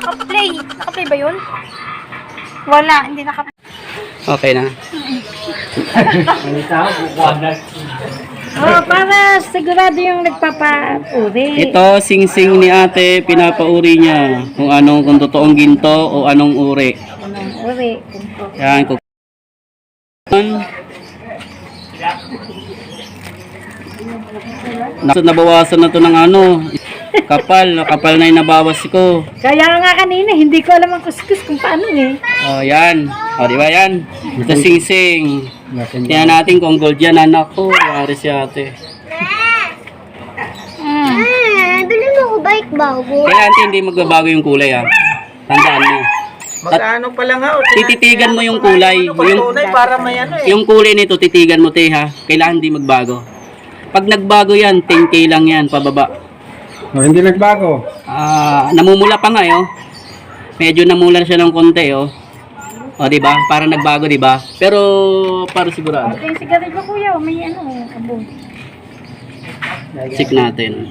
naka-play. Naka-play ba yun? Wala, hindi naka Okay na. Oh, para sigurado yung nagpapauri. Ito, sing-sing ni ate, pinapauri niya kung anong, kung totoong ginto o anong uri. Anong uri? Yan, kung nabawasan na to ng ano, kapal, kapal na yung nabawas ko. Kaya nga kanina, hindi ko alam ang kuskus kung paano eh. Oh, yan. O, di ba yan? Ito sing-sing. Tingnan natin kung gold yan, anak ko. Yari si ate. Ah, bili mo ko bike bago. Kaya ate, hindi magbabago yung kulay, ha? Tandaan mo. Magkano pala nga? O, Tititigan mo yung kulay. Yung Yung, para may ano eh. yung kulay nito, titigan mo, te, ha? Kailangan hindi magbago. Pag nagbago yan, 10k lang yan, pababa. Oh, hindi nagbago. Ah, namumula pa nga, eh, oh. Medyo namula siya ng konti, oh. O, di ba? Para nagbago, di ba? Pero, para sigurado. Yung sigarilyo kuya, may ano, abo. Check natin.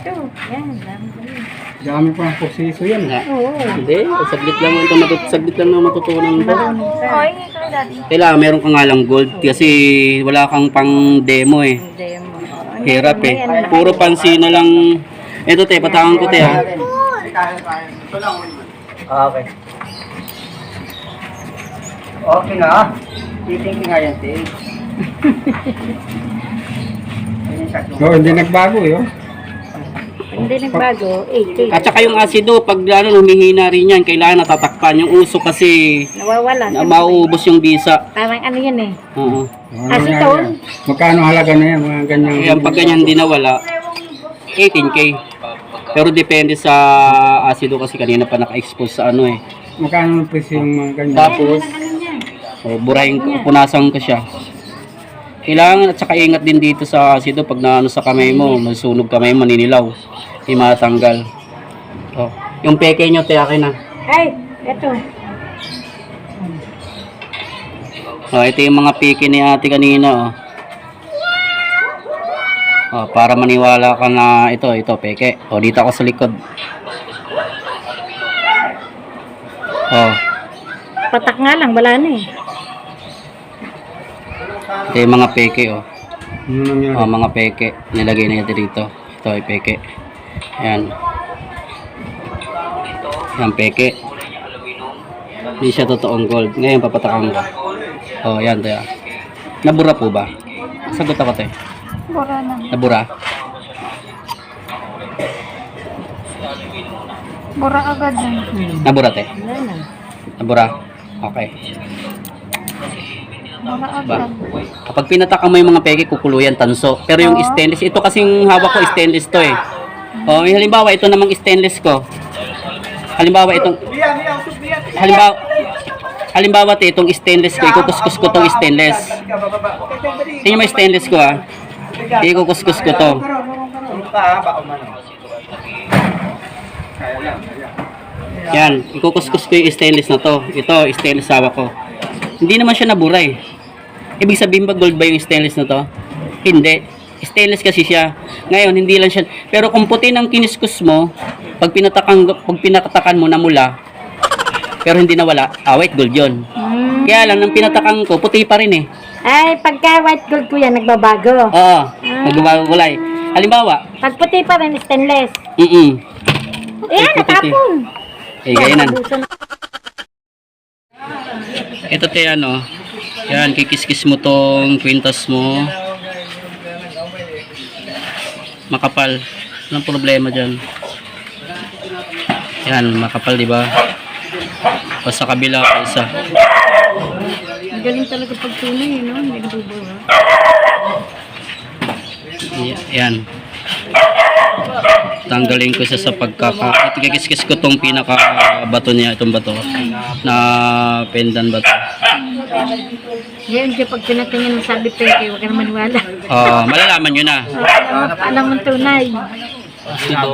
Ito, yan, dami ko yun. Dami pa ang posiso yan. Nga. Oo. Hindi, saglit lang ito, matut saglit lang na matutunan mo. Oh, hingi ka na daddy. Kailangan meron ka nga lang gold kasi wala kang pang demo eh. Hindi. Hirap eh. Puro pansin na lang. Ito te, patakan ko te ha. Okay. Okay na. Titingin nga yan, te. Oh, hindi nagbago eh. Hindi nagbago, 80. At saka yung asido, pag ano, humihina rin yan, kailangan natatakpan. Yung uso kasi Nawawala. na mauubos yung bisa. Parang ano yun eh. Oo. Aceton? yan? Magkano halaga na yan? Mga ganyan. Kaya pag ganyan di nawala, 18k. Pero depende sa asido kasi kanina pa naka-expose sa ano eh. Magkano ang presyo yung mga ganyan? Tapos, oh, burahin, punasan ko siya. Kailangan at saka ingat din dito sa asido pag naano sa kamay mo, masunog kamay mo, maninilaw. Hindi matanggal. Oh. Yung peke nyo, te, akin na. Ay, eto. Oh, ito yung mga peke ni ate kanina, oh. Oh, para maniwala ka na ito, ito, peke. Oh, dito ako sa likod. Oh, Patak nga lang, wala na eh. ito yung mga peke, oh. Ano nangyari? Oh, mga peke. Nilagay na ito dito. Ito ay peke. Ayan. Yan, peke. Hindi siya totoong gold. Ngayon, papatakan ko. Oh, yan, tayo. Nabura po ba? Sagot ako, te. Bora na. Nabura? Bora agad na. Nabura, na. Nabura? Okay. Bora Ba? agad. Kapag pinatakan mo yung mga peke, kukuluyan tanso. Pero yung stainless, ito kasing hawak ko, stainless to eh. Oh, yung halimbawa, ito namang stainless ko. Halimbawa, itong... Halimbawa, halimbawa, te, itong stainless ko, ikukuskus ko tong stainless. Tingnan mo yung stainless ko ah. Ikukuskus ko to. Yan, ikukuskus ko yung stainless na to. Ito, stainless hawak ko. Hindi naman siya nabura eh. Ibig sabihin ba gold ba yung stainless na to? Hindi. Stainless kasi siya. Ngayon, hindi lang siya. Pero kung puti ng kiniskus mo, pag pinatakan, pag pinakatakan mo na mula, pero hindi nawala, ah, white gold yun. Hmm. Kaya lang, nang pinatakan ko, puti pa rin eh. Ay, pagka white gold kuya, nagbabago. Oo, nagbabago kulay. Halimbawa, Pag puti pa rin, stainless. mm Eh, puti. natapon. Eh, ganyan. Ito te ano, yan, kikiskis mo tong kwintas mo. Makapal. Anong problema dyan? Yan, makapal, di ba? O sa kabila, pa isa. Galing talaga pag tunay, no? Hindi nagbubuha. Y- Yan. Tanggalin ko siya sa pagkaka... At kikiskis ko tong pinaka bato niya, itong bato. Na pendan bato. Ngayon, siya pag tinatingin mo sabi peke, huwag ka na maniwala. Oh, malalaman nyo na. Alam mo, alam mo tunay. Ito.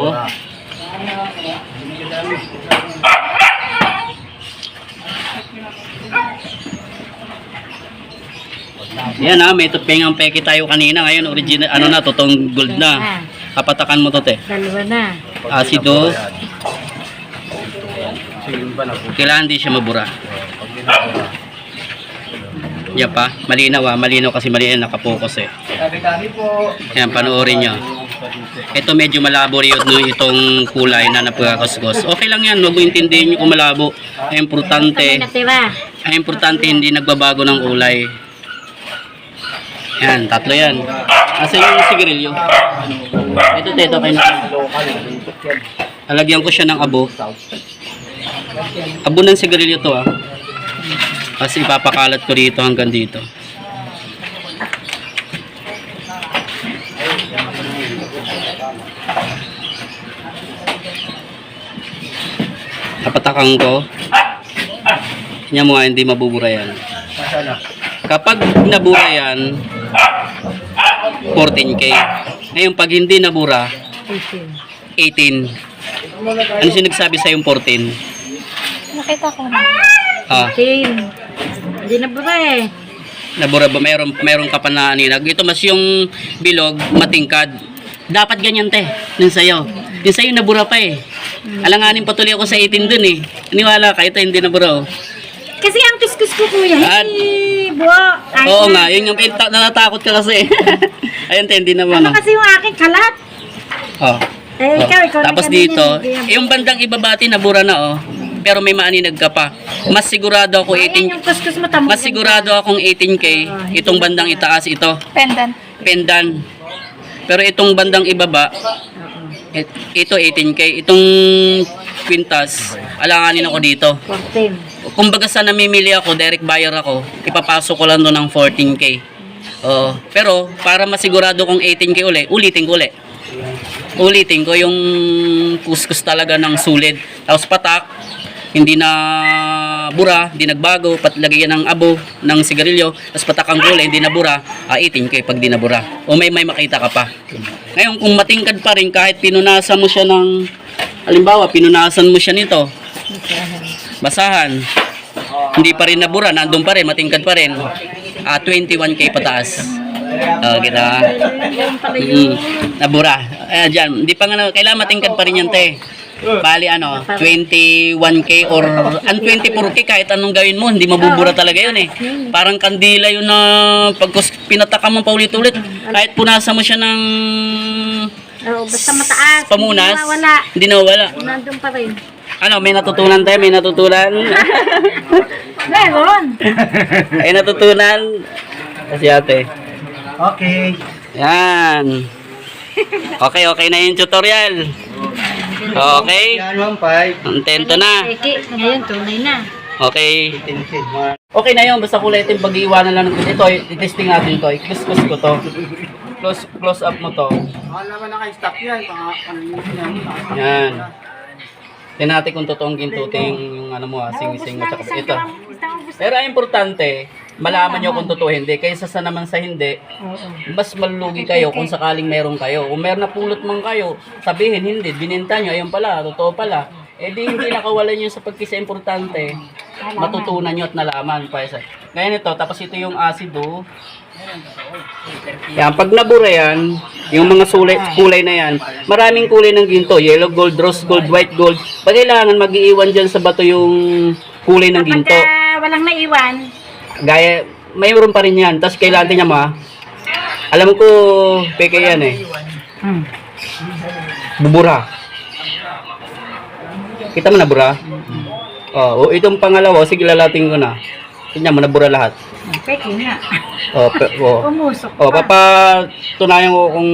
Yan ha, may tupeng ang peke tayo kanina. Ngayon, original, ano na, totoong gold na. Kapatakan mo to, te. Dalawa na. Asido. Kailangan di siya mabura. Yan pa, malinaw ah, malinaw kasi malinaw nakapokus eh. Tabi-tabi po. Yan, panoorin nyo. Ito medyo malabo rin no, itong kulay na napagkakuskus. Okay lang yan, huwag mo intindihin nyo kung malabo. Ang importante, ang importante hindi nagbabago ng kulay. Yan, tatlo yan. Asa yung sigarilyo? Ito, teto, kayo na. Lalagyan ko siya ng abo. Abo ng sigarilyo to ah. Kasi ipapakalat ko dito hanggang dito. Kapatakang ko. Nya mo nga, hindi mabubura yan. Kapag nabura yan, 14k. Ngayon, pag hindi nabura, 18. Ano sinagsabi sa yung 14? Nakita ko na. Ah, Team. Hindi na bura eh. nabura ba? Mayroon, mayroon ka pa na aninag. Ito mas yung bilog, matingkad. Dapat ganyan te, yung sayo. Yung sayo nabura pa eh. Alanganin patuloy ako sa 18 dun eh. Aniwala ka, ito hindi nabura oh. Kasi ang kuskus ko kuya, At- hindi buo. Ay, Oo nga, yun yung eh, ta- natatakot ka kasi. Ayun te, hindi naman Ano oh. kasi yung aking kalat? Oh. Eh, Oh, ikaw, ikaw na Tapos kanina, dito, hindi yan. yung bandang ibabati nabura na oh. Pero may maaninag ka pa. Mas sigurado ako Ayan 18 yung kuskus mo tamo. Mas sigurado akong 18k itong bandang itaas ito, Pendant. pendan. Pero itong bandang ibaba, it- ito 18k, itong quintas, alanganin ako dito. 14. Kumbaga sa namimili ako, direct buyer ako, ipapasok ko lang doon ng 14k. Oo. pero para masigurado kong 18k uli, ulitin ko uli. Ulitin ko yung kuskus talaga ng sulit. Tapos patak, hindi na bura, hindi nagbago, patlagyan ng abo, ng sigarilyo, tapos patak ang kulay, hindi na bura, ah, 18k pag di na bura. O may may makita ka pa. Ngayon, kung matingkad pa rin, kahit pinunasan mo siya ng, halimbawa, pinunasan mo siya nito, basahan, hindi pa rin nabura, nandun pa rin, matingkad pa rin, ah, 21k pataas. Oh, kita. Mm, nabura. Ayan, dyan. Hindi pa nga, kailangan matingkad pa rin yan, te. Bali, ano, 21k or an 24k, kahit anong gawin mo, hindi mabubura talaga yun eh. Parang kandila yun na pag pinataka mo paulit-ulit, kahit punasan mo siya ng Oh, basta mataas. pamunas, Hindi nawawala. hindi nawawala. Nandun pa rin. Ano, may natutunan tayo, may natutunan. Meron. may natutunan. Kasi ate. Okay. Yan. Okay, okay na yung tutorial. Okay. Yan, 1.5. Kontento na. Eki, ngayon tunay na. Okay. Okay na yun. Basta kulay ito yung pag-iwanan lang ng ito. I-testing natin ito. I-close ko to. Close, close up mo to. Wala naman naka-stop yan. Pang Yan. Tingnan natin kung totoong gintuting yung ano mo, ah, sing-sing mo. Tsaka ito. Pero ang importante, malaman nyo kung totoo hindi. Kaysa sa naman sa hindi, mas malulugi kayo kung sakaling meron kayo. Kung meron na pulot man kayo, sabihin hindi, bininta nyo, ayun pala, totoo pala. Eh di hindi nakawalan yun sa pagkisa importante, matutunan nyo at nalaman. Pa isa. Ngayon ito, tapos ito yung asido. Yan, pag nabura yan, yung mga sulay, kulay na yan, maraming kulay ng ginto, yellow gold, rose gold, white gold. Pag kailangan, mag-iiwan dyan sa bato yung kulay ng ginto. Walang naiwan, Gaya, mayroon pa rin yan. Tapos kailangan niya ma. Alam ko, peke yan eh. Bubura. Kita mo na bura? Oh, oh, itong pangalawa, sige lalating ko na. Tingnan mo, nabura lahat. peki nga. Oh, pe, oh. Umusok Oh, pa. papatunayan ko kung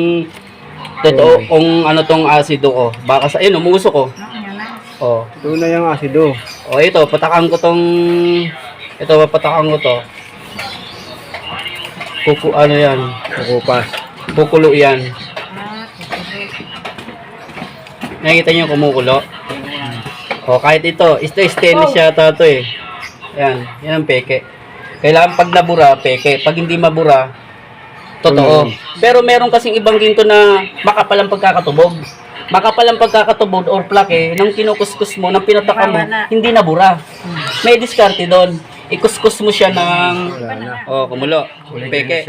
totoo, kung ano tong asido ko. Baka sa, ayun, umusok ko. Oh. Tunay yung asido. Oh, ito, patakan ko tong ito, patakan ko to. Kuku, ano yan? Kukupas. Kukulo yan. Ah, Nakikita niyo kumukulo? O, kahit ito, ito stainless yata to eh. Yan, yan ang peke. Kailangan pag nabura, peke. Pag hindi mabura, totoo. Pero meron kasing ibang ginto na makapal ang pagkakatubog. Makapal ang pagkakatubog or plake, nang kinukuskus mo, nang pinataka mo, hindi nabura. May diskarte doon. Ikuskus mo siya ng... Oh, kumulo. Peke.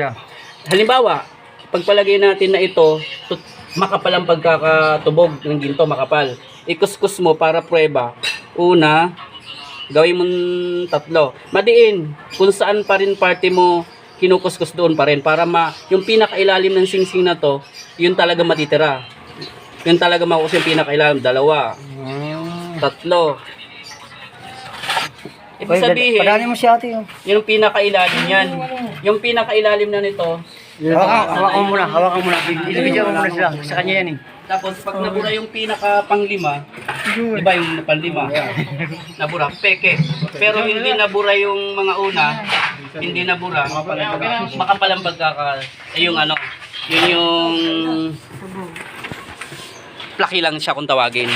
Halimbawa, pagpalagay natin na ito, makapal ang pagkakatubog ng ginto, makapal. Ikuskus mo para prueba, Una, gawin mo tatlo. Madiin, kung saan pa rin party mo, kinukuskus doon pa rin para ma, yung pinakailalim ng singsing na to, yun talaga matitira. Yun talaga makukus yung pinakailalim. Dalawa, tatlo. Ibig sabihin, Padali mo si ate yun. yun yung pinakailalim yan. Yung pinakailalim na nito, Hawakan, hawakan mo muna, hawakan mo muna. Ilibidyan mo muna sila. Sa kanya yan eh. Tapos pag nabura yung pinaka panglima, di ba yung panlima? nabura, peke. Pero hindi nabura yung mga una, hindi nabura. Makapal ang pagkaka, eh, yung ano, yun yung plaki lang siya kung tawagin.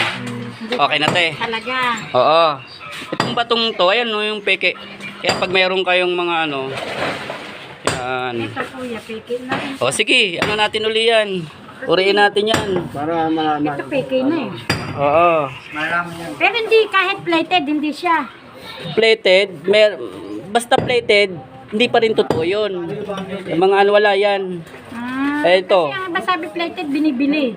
Okay na te. Talaga. Oo. Itong batong to, ayan no, yung peke. Kaya pag mayroon kayong mga ano, yan. Ito kuya, peke na. O sige, ano natin uli yan. Uriin natin yan. Para malaman. Ito peke na eh. Oo. Pero hindi kahit plated, hindi siya. plated, mer basta plated, hindi pa rin totoo yun. Yung mga ano, wala yan. Ah, Eh, ito. Kasi ang ba sabi plated, binibili.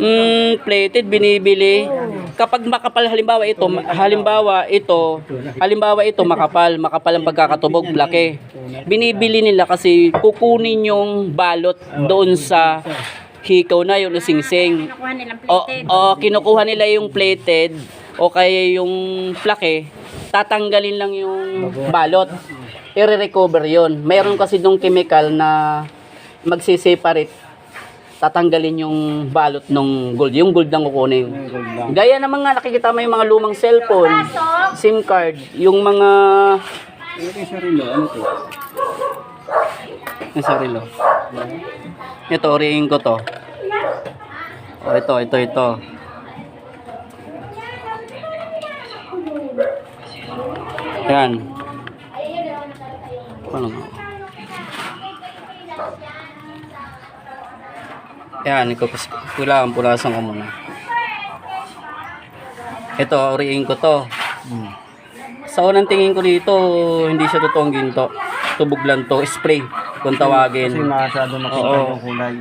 Mm, plated, binibili. Kapag makapal, halimbawa ito, halimbawa ito, halimbawa ito, makapal, makapal ang pagkakatubog, laki. Binibili nila kasi kukunin yung balot doon sa hikaw na yun, singsing. O, o kinukuha nila yung plated o kaya yung plake, tatanggalin lang yung balot. I-recover yon. Mayroon kasi dong chemical na magsiseparate. Tatanggalin yung balot ng gold. Yung gold lang kukunin. Gaya ng mga nakikita mo yung mga lumang cellphone, SIM card, yung mga... Yung sarilo, ano to? Yung sarilo. Ito, uriin ko to. Oh, ito, ito, ito. Yan. Ano nga? Yan, ikupus pula, pulasan ko muna. Ito, uriin ko to. Sa unang tingin ko dito, hindi siya totoong ginto. Tubog lang to, spray, kung tawagin. Kasi masyado makita yung kulay.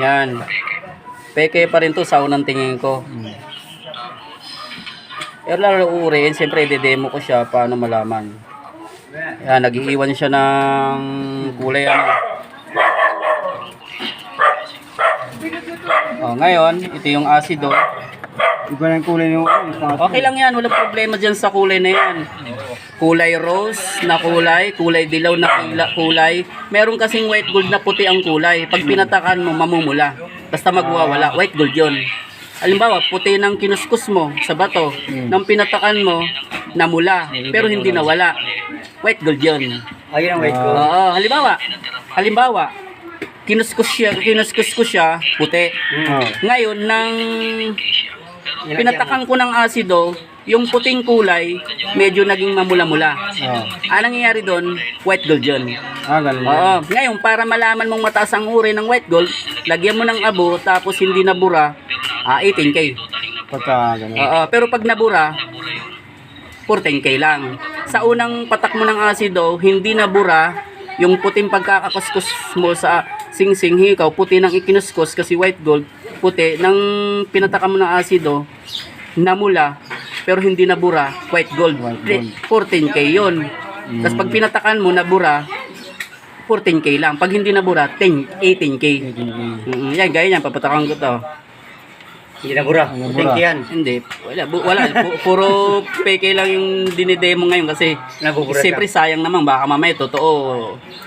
Yan. Peke pa rin to sa unang tingin ko. Pero lalo uuriin, siyempre i-demo ko siya paano malaman. Yan, nag-iiwan siya ng kulay ano. Oh, ngayon, ito yung asido. Iba na yung kulay pang- Okay lang yan, walang problema dyan sa kulay na yan. Kulay rose na kulay, kulay dilaw na kila- kulay. Meron kasing white gold na puti ang kulay. Pag pinatakan mo, mamumula. Basta magwawala, white gold yon. Halimbawa, puti ng kinuskus mo sa bato. Nang pinatakan mo, namula. Pero hindi nawala. White gold yon. Ayun ang white ko. Oo, halimbawa, halimbawa, kinuskus siya, kinuskus ko siya, puti. Oo. Ngayon, nang pinatakan ko ng asido, yung puting kulay, medyo naging mamula-mula. Oo. Anong nangyayari doon? White gold yun. Ah, ganun. Oo. Ngayon, para malaman mong mataas ang uri ng white gold, lagyan mo ng abo, tapos hindi nabura, ah, 18K. Pagka ganun. Oo. Pero pag nabura, 14K lang. Sa unang patak mo ng asido, hindi nabura, yung puting pagkakakuskus mo sa sing-sing hikaw, puti nang ikinuskus kasi white gold, puti, nang pinatakan mo ng asido, namula, pero hindi nabura, white gold. White gold. 14K yun. Tapos pag pinatakan mo, nabura, 14K lang. Pag hindi nabura, 10, 18K. Mm, yan, gaya yan, papatakan ko to. Hindi na bura. Hindi na Puting bura. yan. Hindi, wala, bu- wala. Pu- puro peke lang yung dinidemo ngayon kasi Nabubura siyempre sayang naman, baka mamaya totoo,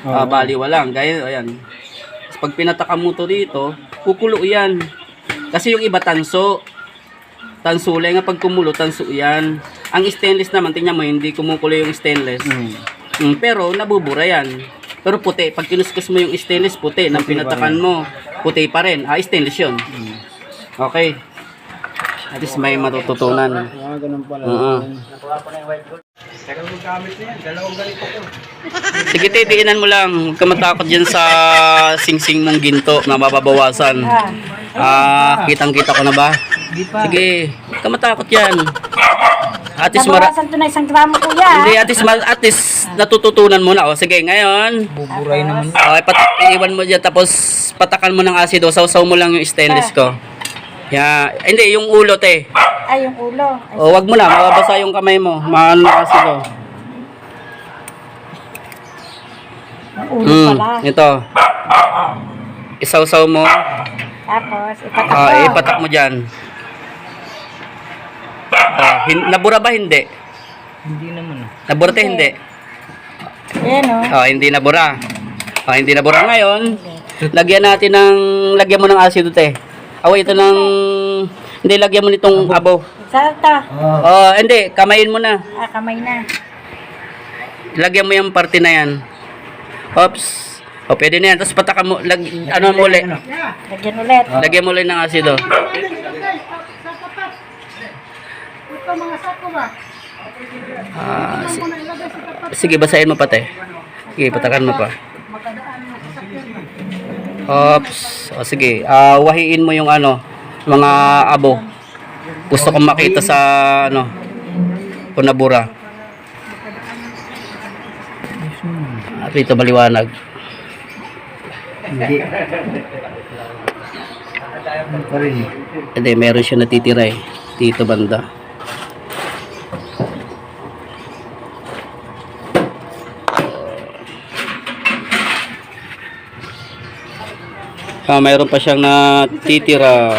uh, baliwa lang. Gaya, ayan. Pag pinataka mo to dito, kukulo yan. Kasi yung iba tanso. Tanso lang nga pag kumulo, tanso yan. Ang stainless naman, tingnan mo, hindi kumukulo yung stainless. Mm. Mm, pero nabubura yan. Pero puti, pag kinuskus mo yung stainless, puti. Nang pinatakan mo, puti pa rin. Ah, stainless yun. Okay. At least may matututunan. Ah, ganun pala. Oo. Nakuha ko na yung white gold. Tagal mo gamit na yan. Dalawang ganito ko. Sige, te, diinan mo lang. Huwag ka matakot dyan sa singsing mong ginto na mababawasan. Ah, kitang-kita ko na ba? Sige, huwag ka matakot yan. At least, mara- Nabawasan to na isang gramo kuya. hindi, at least, ma- at least natututunan mo na. O, sige, ngayon. Buburay naman. Okay, pat iwan mo dyan, tapos patakan mo ng asido, sausaw mo lang yung stainless ko. Ya, hindi, yung ulo, te. Ay, yung ulo. Ay, O, wag mo na, mababasa yung kamay mo. Maano na kasi to. yung ulo Hmm, pala. ito. Isaw-saw mo. Tapos, ipatak Ah, ko. ipatak mo dyan. Ah, hin- nabura ba? Hindi. Hindi naman. Nabura te, hindi. Ayan, oh. Ah, hindi nabura. Ah, hindi nabura ngayon. Lagyan natin ng, lagyan mo ng asido te. Aw, ito ng, hindi, lagyan mo nitong abo. Salta. Oh, hindi, kamayin mo na. Ah, kamay na. Lagyan mo yung parte na yan. Oops. O, pwede na yan. Tapos patakan mo, lag, ano mo ulit. Lagyan ulit. Lagyan mo ulit ng asido. Ah, si- sige, basahin mo pati. Sige, patakan mo pa. Oops. O, sige. Ah, wahiin mo yung ano, mga abo. Gusto kong makita sa ano, punabura. At ito maliwanag. Hindi. Hindi, meron siya natitira eh. Dito banda. Ah, mayroon pa siyang natitira.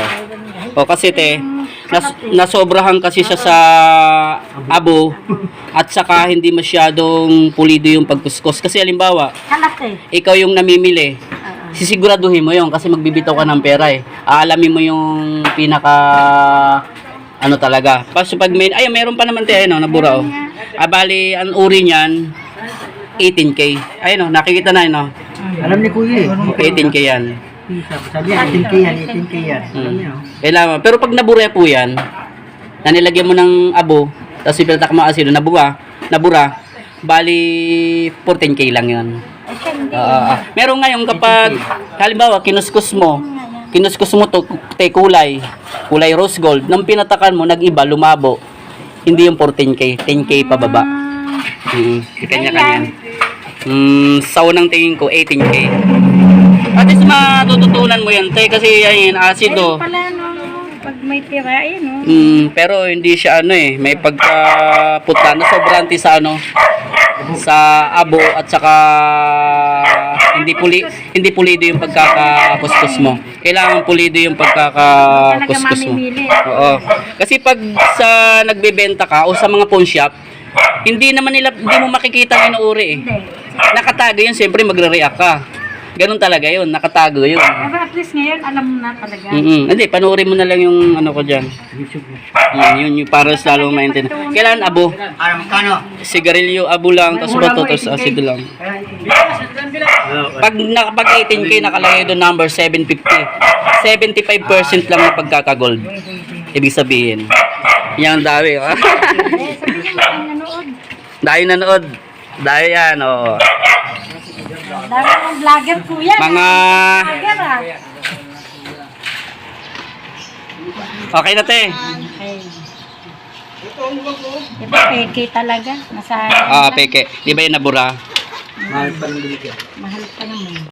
O kasi te, nas, nasobrahan kasi siya sa abo at saka hindi masyadong pulido yung pagkuskus. Kasi halimbawa, eh. ikaw yung namimili, sisiguraduhin mo yon kasi magbibitaw ka ng pera eh. Aalamin mo yung pinaka ano talaga. Kasi pag may, ay meron pa naman tayo no, nabura oh. Ah, bali, ang uri niyan, 18k. Ayun oh, nakikita na yun oh. Alam ni Kuya eh. 18k yan. Sabi niya, 18k yan, 18k yan. Alam oh. Kailangan, pero pag nabura po yan, na nilagyan mo ng abo, tapos ipinatak mo asilo, nabura, nabura, bali 14k lang yun. Ah, ah. meron ngayon kapag halimbawa kinuskus mo, kinuskus mo to te kulay, kulay rose gold, nang pinatakan mo nag-iba lumabo. Hindi yung 14k, 10k pababa. Mm, kanya-kanya. Mm, sa unang tingin ko 18k. At least matututunan mo yan, te, kasi yan, asido. Ayun pala, no. Pag may tira, ayun, no. Mm, pero hindi siya ano eh, may pagkaputa na sobrante sa ano sa abo at saka hindi puli hindi pulido yung pagkakakuskus mo. Kailangan pulido yung pagkakakuskus mo. Oo. Kasi pag sa nagbebenta ka o sa mga pawn shop, hindi naman nila hindi mo makikita ang inuuri eh. Nakatago yun, siyempre magre-react ka. Ganun talaga yun, nakatago yun. Pero at least ngayon, alam mo na talaga. Mm Hindi, panoorin mo na lang yung ano ko dyan. Yun, yun, yung para sa lalo maintindihan. Kailan abo? Kano? Sigarilyo, abo lang, tapos bato, tapos acid lang. Pag, na, pag 18K nakalagay doon number 750, 75% lang na pagkakagold. Ibig sabihin. Yan ang dawi. ah. Eh, ang nanood. Dahil nanood. Dahil yan, oo. Dami ng vlogger, kuya. Mga- Vlogger, ah. Okay na, te. Okay. Ito, peke talaga. Nasa, Ah, peke. Di ba yung nabura? Mahal pa binigyan. mahal pa naman.